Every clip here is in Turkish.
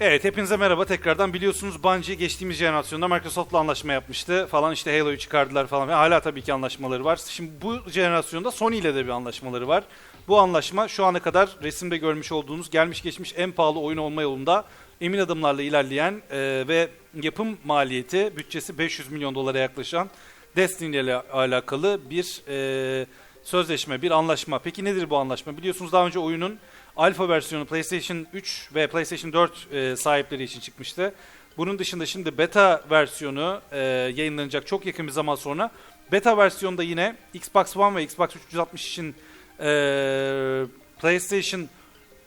Evet hepinize merhaba tekrardan. Biliyorsunuz Bungie geçtiğimiz jenerasyonda Microsoft'la anlaşma yapmıştı falan işte Halo'yu çıkardılar falan. Hala tabii ki anlaşmaları var. Şimdi bu jenerasyonda Sony ile de bir anlaşmaları var. Bu anlaşma şu ana kadar resimde görmüş olduğunuz gelmiş geçmiş en pahalı oyun olma yolunda emin adımlarla ilerleyen e, ve yapım maliyeti bütçesi 500 milyon dolara yaklaşan Destiny ile alakalı bir e, sözleşme, bir anlaşma. Peki nedir bu anlaşma? Biliyorsunuz daha önce oyunun alfa versiyonu PlayStation 3 ve PlayStation 4 e, sahipleri için çıkmıştı. Bunun dışında şimdi beta versiyonu e, yayınlanacak çok yakın bir zaman sonra. Beta versiyonda yine Xbox One ve Xbox 360 için e, PlayStation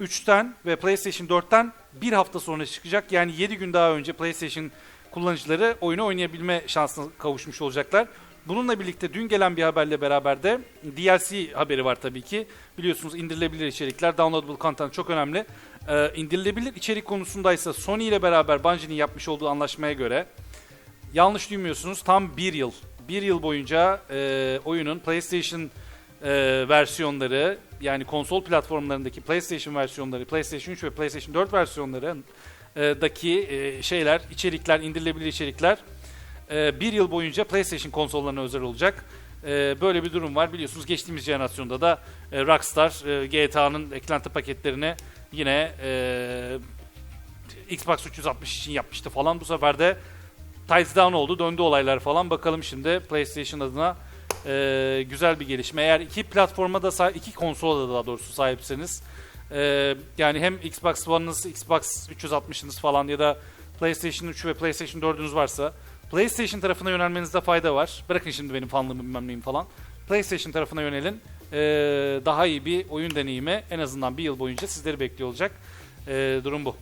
3'ten ve PlayStation 4'ten bir hafta sonra çıkacak. Yani 7 gün daha önce PlayStation kullanıcıları oyunu oynayabilme şansına kavuşmuş olacaklar. Bununla birlikte dün gelen bir haberle beraber de DLC haberi var tabii ki. Biliyorsunuz indirilebilir içerikler, downloadable content çok önemli. Ee, indirilebilir içerik konusundaysa Sony ile beraber Bungie'nin yapmış olduğu anlaşmaya göre yanlış duymuyorsunuz tam bir yıl. Bir yıl boyunca e, oyunun PlayStation e, versiyonları yani konsol platformlarındaki PlayStation versiyonları, PlayStation 3 ve PlayStation 4 versiyonlarındaki e, şeyler, içerikler, indirilebilir içerikler e, bir yıl boyunca PlayStation konsollarına özel olacak. E, böyle bir durum var. Biliyorsunuz geçtiğimiz jenerasyonda da e, Rockstar e, GTA'nın eklenti paketlerini yine e, Xbox 360 için yapmıştı falan. Bu sefer de Tides Down oldu. Döndü olaylar falan. Bakalım şimdi PlayStation adına güzel bir gelişme. Eğer iki platforma da iki konsola da daha doğrusu sahipseniz yani hem Xbox One'ınız, Xbox 360'ınız falan ya da PlayStation 3 ve PlayStation 4'ünüz varsa PlayStation tarafına yönelmenizde fayda var. Bırakın şimdi benim fanlığımı bilmem neyim falan. PlayStation tarafına yönelin. E, daha iyi bir oyun deneyimi en azından bir yıl boyunca sizleri bekliyor olacak. E, durum bu.